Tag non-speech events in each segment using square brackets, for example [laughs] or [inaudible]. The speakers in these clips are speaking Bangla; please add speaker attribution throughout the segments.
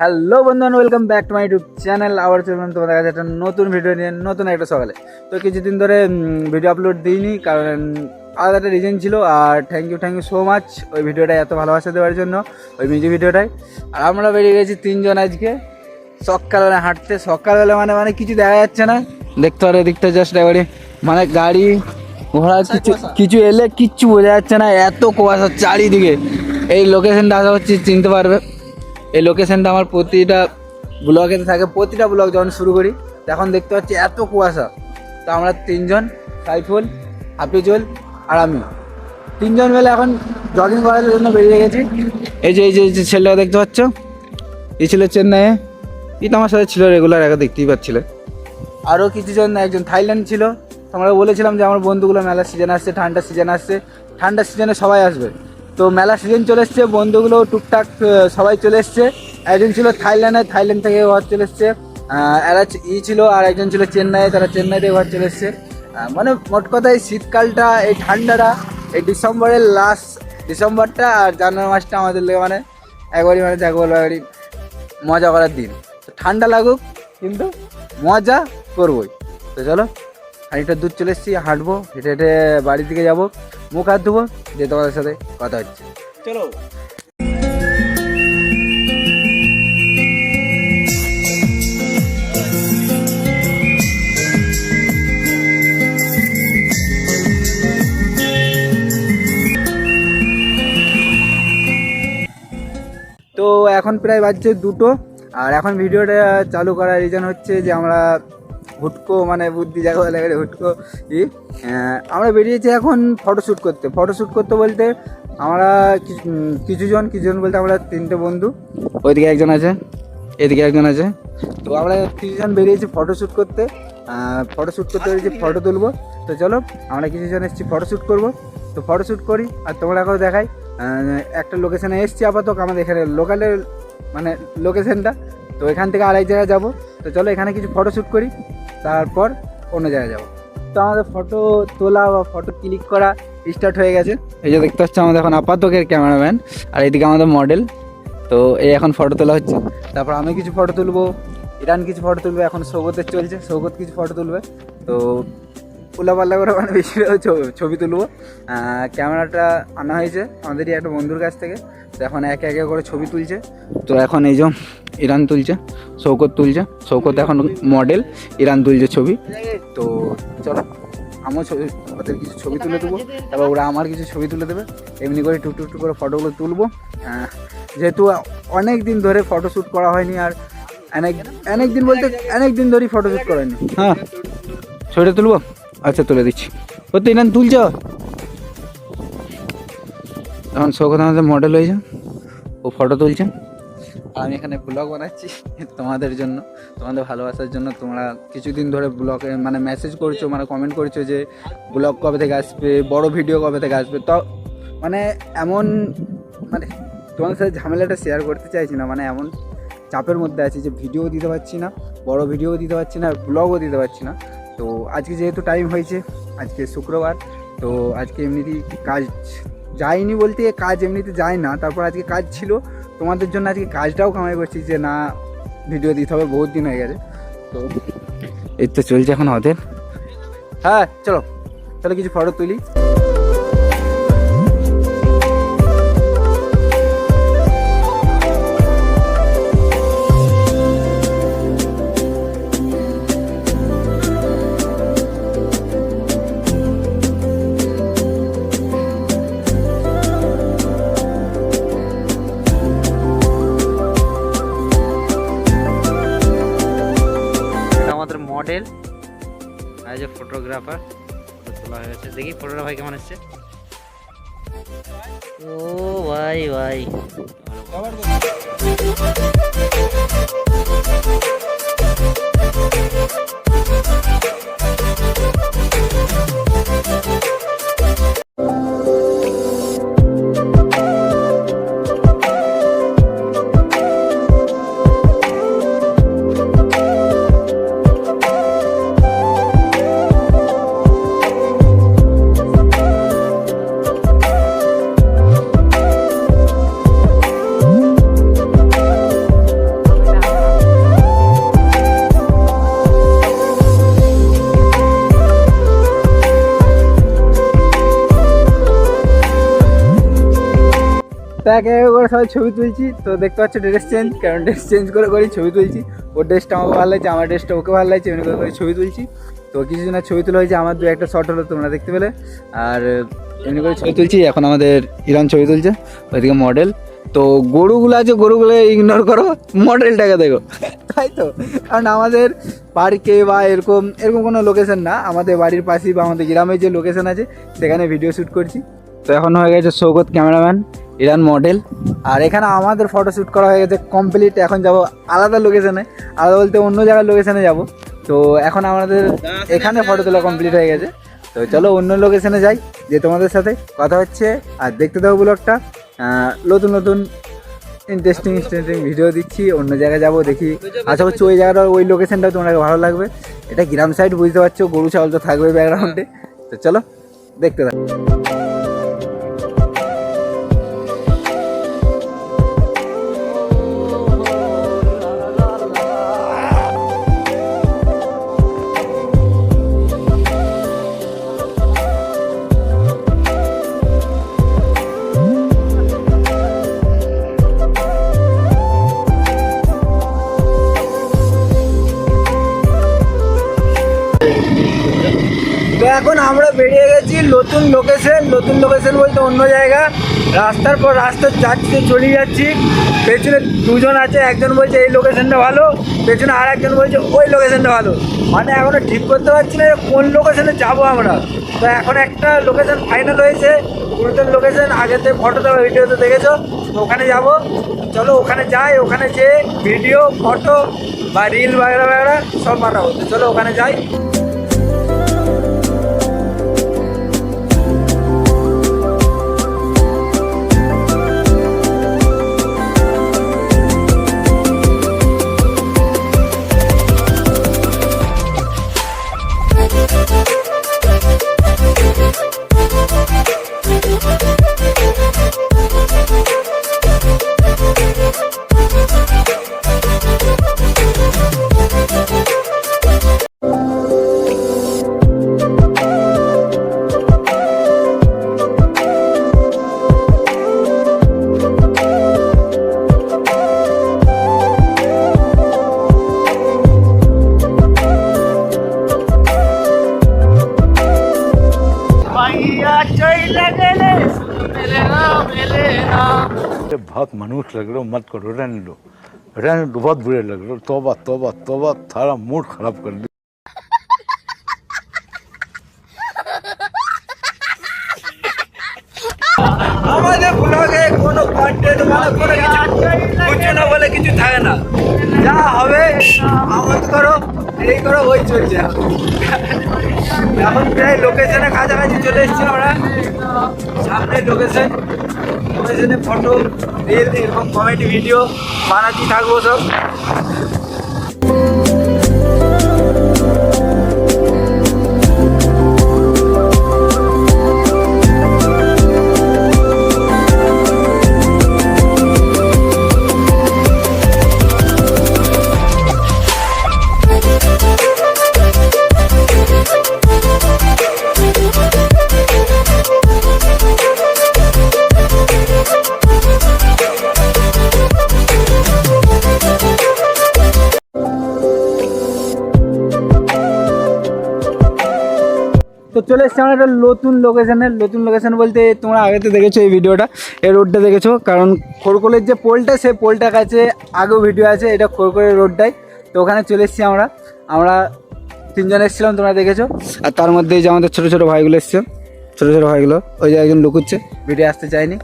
Speaker 1: হ্যালো বন্ধুগণ welcome back to my YouTube channel আবার চললাম তোমাদের কাছে একটা নতুন ভিডিও নিয়ে নতুন একটা সকালে। তো কিছুদিন ধরে ভিডিও আপলোড দিইনি কারণ আলাদা একটা রিজন ছিল আর thank you thank you so much ওই ভিডিওটা এত ভালোবাসা দেওয়ার জন্য ওই মিউজিক ভিডিওটাই আর আমরা বেরিয়ে গেছি তিনজন আজকে। সকালবেলা হাঁটতে সকালবেলা মানে মানে কিছু দেখা যাচ্ছে না। দেখতে পারো এদিকটা জাস্ট একবারে মানে গাড়ি ঘোড়া কিছু কিছু এলে কিচ্ছু বোঝা যাচ্ছে না এত কুয়াশা চারিদিকে। এই লোকেশনটা আশা হচ্ছে চিনতে পারবে। এই লোকেশনটা আমার প্রতিটা ব্লগেতে থাকে, প্রতিটা ব্লগ যখন শুরু করি, তখন দেখতে পাচ্ছি এত কুয়াশা। তো আমরা তিনজন, সাইফুল, হাফিজুল আর আমি। তিনজন মিলে এখন জগিং করার জন্য বেরিয়ে গেছি। এই যে এই যে ছেলেটা দেখতে পাচ্ছ। এই ছিল চেন্নাইয়ে। এই তো আমার সাথে ছিল রেগুলার একা দেখতেই পাচ্ছিলে। আরও কিছুজন একজন থাইল্যান্ড ছিল। আমরা বলেছিলাম যে আমার বন্ধুগুলো মেলা সিজন আসছে ঠান্ডা সিজন আসছে। ঠান্ডার সিজনে সবাই আসবে। তো মেলা সিজন চলে এসছে, বন্ধুগুলো টুকটাক সবাই চলে এসছে। একজন ছিল থাইল্যান্ডে, থাইল্যান্ড থেকে ঘর চলে এসছে। এরা ই ছিল আর একজন ছিল চেন্নাইয়ে, তারা চেন্নাই থেকে ঘর চলে এসছে। মানে মোট কথা এই শীতকালটা, এই ঠান্ডাটা, এই ডিসেম্বরের লাস্ট ডিসেম্বরটা আর জানুয়ারি মাসটা আমাদের লেগে মানে একবারই মানে যাকে একবারই মজা করার দিন। ঠান্ডা লাগুক, কিন্তু মজা করবোই। তো চলো। খানিকটা দূর চলে এসেছি হাঁটবো হেঁটে হেঁটে বাড়ির দিকে যাব মুখ হাত ধুবো যে তোমাদের সাথে কথা হচ্ছে। চলো। তো এখন প্রায় বাজছে দুটো আর এখন ভিডিওটা চালু করার রিজন হচ্ছে যে আমরা হুটকো মানে বুদ্ধি জায়গা বলে হুটকো ই আমরা বেরিয়েছি এখন ফটোশ্যুট করতে। ফটোশ্যুট করতে বলতে আমরা কিছু- কিছুজন কিছুজন বলতে আমরা তিনটে বন্ধু। ওইদিকে একজন আছে, এদিকে একজন আছে। তো আমরা কিছুজন বেরিয়েছি ফটোশ্যুট করতে। ফটোশ্যুট করতে বেরিয়েছি ফটো তুলবো। তো চলো, আমরা কিছুজন এসেছি ফটোশ্যুট করব। তো ফটোশ্যুট করি আর তোমরা এখন দেখাই। একটা লোকেশানে এসছি আপাতত আমাদের এখানে লোকালের মানে লোকেশানটা তো এখান থেকে আরেক জায়গায় যাব। তো চলো এখানে কিছু ফটোশ্যুট করি, তারপর অন্য জায়গায় যাব। তো আমাদের ফটো তোলা বা ফটো ক্লিক করা স্টার্ট হয়ে গেছে। এই যে দেখতে পাচ্ছ আমাদের এখন আপাতকের ক্যামেরাম্যান আর এদিকে আমাদের মডেল তো এই এখন ফটো তোলা হচ্ছে। তারপর আমি কিছু ফটো তুলবো, ইরান কিছু ফটো তুলবে, এখন সৌগতের চলছে, সৌগত কিছু ফটো তুলবে। তো উল্লাপাল্লা করে মানে বেশি ছবি তুলবো। ক্যামেরাটা আনা হয়েছে আমাদেরই একটা বন্ধুর কাছ থেকে। তো এখন একে একে করে ছবি তুলছে। তো এখন এই যে ইরান তুলছে শৌকত তুলছে। শৌকত এখন মডেল ইরান তুলছে ছবি। তো চলো আমিও ছবি ওদের কিছু ছবি তুলে দেবো। তারপর ওরা আমার কিছু ছবি তুলে দেবে। এমনি করে টুক টুক করে ফটোগুলো তুলবো। আহ, যেহেতু অনেক দিন ধরে ফটোশ্যুট করা হয়নি আর অনেক অনেক দিন বলতে অনেক দিন ধরেই ফটোশ্যুট করা হয়নি হ্যাঁ ছবিটা তুলবো? আচ্ছা তুলে দিচ্ছি। ও তো ইরান তুলছ? এখন শোকত আমাদের মডেল হয়েছে। ও ফটো তুলছে আর আমি এখানে ব্লগ বানাচ্ছি তোমাদের জন্য, তোমাদের ভালোবাসার জন্য। তোমরা কিছুদিন ধরে ব্লগে মানে মেসেজ করছ মানে কমেন্ট করছ যে ব্লগ কবে থেকে আসবে, বড় ভিডিও কবে থেকে আসবে। তো মানে এমন মানে তোমাদের সাথে ঝামেলাটা শেয়ার করতে চাইছি না মানে এমন চাপের মধ্যে আছি যে ভিডিও দিতে পারছি না, বড় ভিডিও দিতে পারছি না আর ব্লগও দিতে পারছি না। তো আজকে যেহেতু টাইম হয়েছে, আজকে শুক্রবার, তো আজকে এমনিতেই কাজ যায়নি বলতে কাজ এমনিতে যায় না। তারপর আজকে কাজ ছিল। তোমাদের জন্য আজকে কাজটাও কামাই করছি যে, না ভিডিও দিতে হবে, বহুত দিন হয়ে গেছে। তো এই তো চলছে এখন ওদের। হ্যাঁ চলো। তাহলে কিছু ফটো তুলি।
Speaker 2: এই যে ফটোগ্রাফার তোলা হয়েছে দেখি ফটোটা ভাই কেমন হচ্ছে ও ভাই ভাই। Thank you.
Speaker 1: তো একে করে সবাই ছবি তুলছি। তো দেখতে পাচ্ছ ড্রেস চেঞ্জ, কারণ ড্রেস চেঞ্জ করে করেই ছবি তুলছি। ওর ড্রেসটা আমাকে ভালো লাগছে, আমার ড্রেসটা ওকে ভালো লাগছে, এমনি করে করে ছবি তুলছি। তো কিছুজনের ছবি তোলা হয়েছে, আমার দু একটা শট হলো, তোমরা দেখতে পেলে। আর এমনি করে ছবি তুলছি, এখন আমাদের ইরান ছবি তুলছে, ওইদিকে মডেল তো গরুগুলো আছে, গরুগুলো ইগনোর করো মডেলটাকে দেখো। [laughs] তাই তো? কারণ আমাদের পার্কে বা এরকম এরকম কোনো লোকেশন না, আমাদের বাড়ির পাশেই বা আমাদের গ্রামের যে লোকেশন আছে, সেখানে ভিডিও শ্যুট করছি। তো এখন হয়ে গেছে সৌগত ক্যামেরাম্যান, ইরান মডেল। আর এখানে আমাদের ফটো শ্যুট করা হয়ে গেছে কমপ্লিট এখন যাব আলাদা লোকেশনে আলাদা বলতে অন্য জায়গার লোকেশনে যাব। তো এখন আমাদের এখানে ফটো তোলা কমপ্লিট হয়ে গেছে। তো চলো অন্য লোকেশনে যাই, যে তোমাদের সাথে কথা হচ্ছে। আর দেখতে দাও ব্লগটা নতুন নতুন ইন্টারেস্টিং ইন্টারেস্টিং ভিডিও দিচ্ছি। অন্য জায়গায় যাব, দেখি। আশা করছি ওই জায়গাটা, ওই লোকেশনটা তোমাকে ভালো লাগবে। এটা গ্রাম সাইড বুঝতে পারছ। গরু, ছাগল তো থাকবে ব্যাকগ্রাউন্ডে তো চলো, দেখতে থাকো। নতুন লোকেশন নতুন লোকেশন বলতে অন্য জায়গা। রাস্তার পর রাস্তার চারদিকে চলে যাচ্ছি। পেছনে দুজন আছে, একজন বলছে এই লোকেশনটা ভালো, পেছনে আর একজন বলছে ওই লোকেশনটা ভালো। মানে এখনও ঠিক করতে পারছি না কোন লোকেশনে যাব আমরা। তো এখন একটা লোকেশন ফাইনাল হয়েছে গুরুত্বের লোকেশন আগেতে ফটোতে ভিডিওতে দেখেছ তো ওখানে যাব। চলো ওখানে যাই, ওখানে যেয়ে ভিডিও ফটো বা রিল বাগেরা বাগেরা সব বানাবো। তো চলো ওখানে যাই।
Speaker 3: बहुत मनुष्य लग रहे हो मत करो रहने दो रहने दो बहुत बुरे लग रहे हो तोबा तोबा तोबा सारा मूड खराब कर दिया
Speaker 1: আমাদের ব্লগে কোনো কন্টেন্ট মানে কোনো কিছু কিছু না বলে কিছু থাকে না যা হবে আমোদ করো, এই করো, ওই চলছে। এখন প্রায় লোকেশনে কাছাকাছি চলে এসেছি আমরা সামনে লোকেশন লোকেশনে ফটো রিল এরকম কমেডি ভিডিও বানাচ্ছি, থাকব সব। তো চলে এসছি আমরা একটা নতুন লোকেশনে নতুন লোকেশান বলতে তোমরা আগেতে দেখেছ এই ভিডিওটা এই রোডটা দেখেছ। কারণ খড়কলের যে পোলটা, সেই পোলটার কাছে আগেও ভিডিও আছে, এটা খড়কলের রোডটাই তো ওখানে চলে এসছি আমরা। আমরা তিনজন এসেছিলাম, তোমরা দেখেছ। আর তার মধ্যে যে আমাদের ছোটো ছোটো ভাইগুলো এসছে। ছোটো ছোটো ভাইগুলো, ওই যে একজন লুকুচ্ছে। ভিডিও আসতে চায়নি।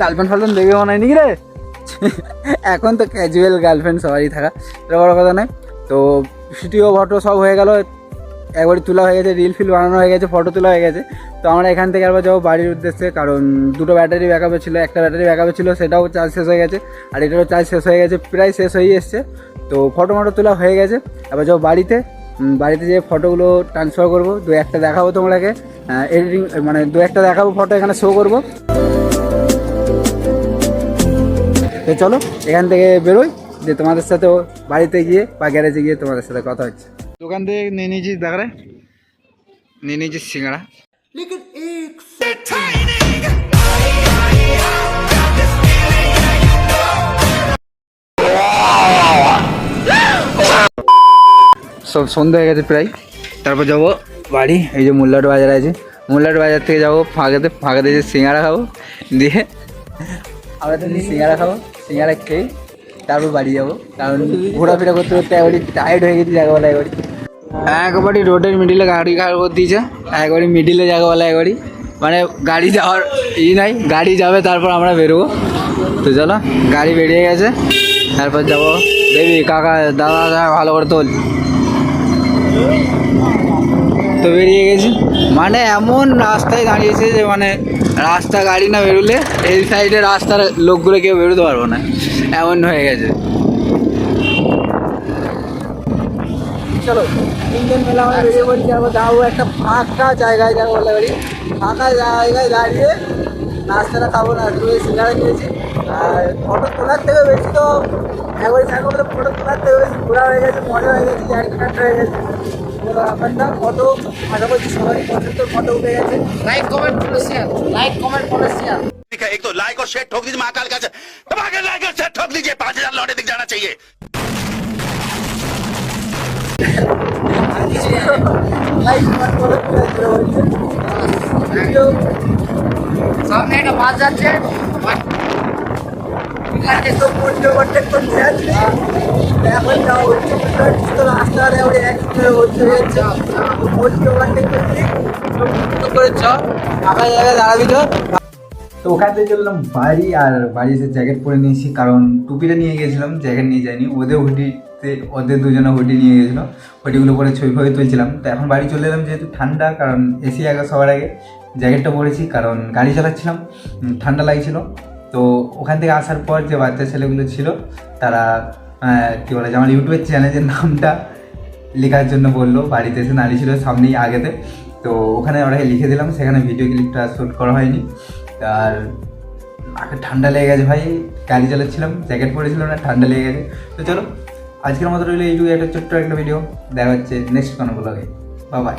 Speaker 1: গার্লফ্রেন্ড ফার্লফ্রেন্ড দেখে মনে হয়, নাকি রে? এখন তো ক্যাজুয়াল গার্লফ্রেন্ড সবারই থাকা। এটা বড় কথা নয়। তো ভিডিও ফটো সব হয়ে গেল। একবারই তোলা হয়ে গেছে রিল ফিল বানানো হয়ে গেছে ফটো তোলা হয়ে গেছে। তো আমরা এখান থেকে আবার যাব বাড়ির উদ্দেশ্যে, কারণ দুটো ব্যাটারি ব্যাকআপে ছিল, একটা ব্যাটারি ব্যাকআপে ছিল, সেটাও চার্জ শেষ হয়ে গেছে, আর এটারও চার্জ শেষ হয়ে গেছে, প্রায় শেষ হয়ে এসছে। তো ফটো মটো তোলা হয়ে গেছে, এবার যাব বাড়িতে। বাড়িতে যে ফটোগুলো ট্রান্সফার করব, দু একটা দেখাবো তোমাকে এডিটিং মানে দু একটা দেখাবো ফটো এখানে শো করব। তো চলো, এখান থেকে বেরোই, যে তোমাদের সাথে বাড়িতে গিয়ে বা গ্যারেজে গিয়ে তোমাদের সাথে কথা হচ্ছে। দোকান থেকে নিয়ে নিয়েছিস দেখারে নিয়ে নিয়েছিস সিঙ্গাড়া। সব সন্ধ্যা হয়ে গেছে প্রায়। তারপর যাব বাড়ি এই যে মুল্লাট বাজার আছে। মুল্লাট বাজার থেকে যাব ফাঁকাতে ফাঁকাতে যে সিঙ্গাড়া খাব দিয়ে আমরা তো সিঙ্গাড়া খাব সিঙ্গাড়া খেয়ে তারপর বাড়ি যাব। কারণ ঘোরাফেরা করতে করতে একবারই টায়ার্ড হয়ে গেছি জায়গাবেলা একবারই। একবারই রোডের মিডিলে গাড়ি খাড় করে দিয়েছে। একবারই মিডিলে জায়গাবেলা একবারই। মানে গাড়ি যাওয়ার ই নাই, গাড়ি যাবে তারপর আমরা বেরোবো। তো চলো, গাড়ি বেরিয়ে গেছে। তারপর যাব। দেবি, কাকা, দাদা, ভালো করে তোল। তো বেরিয়ে গেছি। মানে এমন রাস্তায় দাঁড়িয়েছে যে মানে রাস্তা গাড়ি না বেরোলে এই সাইডে রাস্তার লোকগুলো কেউ বেরোতে পারব না। এমন হয়ে গেছে। চলো, তিনজন মেলা আমরা বেরিয়ে যাব একটা ফাঁকা জায়গায় ফাঁকা জায়গায় দাঁড়িয়ে না আর ফটো তোলার থেকে বেশি তো একবার ফটো তোলার থেকে বেশি ঘোরা হয়ে গেছে, মজা হয়ে গেছে হয়ে গেছে। কোনো ব্যাপার না ফটো আশা করছি সবারই পছন্দের ফটো উঠে গেছে
Speaker 4: like comment follow share like comment follow share
Speaker 5: ठीक है एक तो लाइक और शेयर ठोक दीजिए महाकाल का दबा के लाइक और शेयर ठोक दीजिए पांच हजार लौटे दिख जाना चाहिए
Speaker 1: লাইক কমেন্ট করে ভিডিও
Speaker 4: सामने একটা বাস যাচ্ছে
Speaker 1: তো পড়তে পড়তে করতে যাচ্ছি এখন যাও হচ্ছে তো রাস্তার এবারে একসাথে হচ্ছে যাচ্ছে। পড়তে পড়তে করছি করে চ ফাঁকা জায়গায় দাঁড়াবি তো। তো ওখান থেকে চললাম বাড়ি আর বাড়ি এসে জ্যাকেট পরে নিয়েছি কারণ টুপিটা নিয়ে গেছিলাম জ্যাকেট নিয়ে যাইনি। ওদের হুডিতে ওদের দুজনে হুডি নিয়ে গেছিল। হুডিগুলো পরে ছবি ফবি তুলছিলাম। তো এখন বাড়ি চলে এলাম যেহেতু ঠান্ডা কারণ এসি আগে সবার আগে। জ্যাকেটটা পরেছি কারণ গাড়ি চালাচ্ছিলাম। ঠান্ডা লাগছিল। তো ওখান থেকে আসার পর যে বাচ্চা ছেলেগুলো ছিল, তারা কী বলে, যে আমার ইউটিউবের চ্যানেলের নামটা লেখার জন্য বলল, বাড়িতে এসে নাড়ি ছিল সামনেই আগেতে। তো ওখানে ওরাকে লিখে দিলাম, সেখানে ভিডিও ক্লিপটা শ্যুট করা হয়নি। আর নাকে ঠান্ডা লেগে গেছে ভাই, গাড়ি চালাচ্ছিলাম জ্যাকেট পরেছিলাম না, ঠান্ডা লেগে গেছে। তো চলো, আজকের মতো রইল এইটুকু একটা ছোট্ট একটা ভিডিও দেখা হচ্ছে নেক্সট কোনো ব্লগে বাই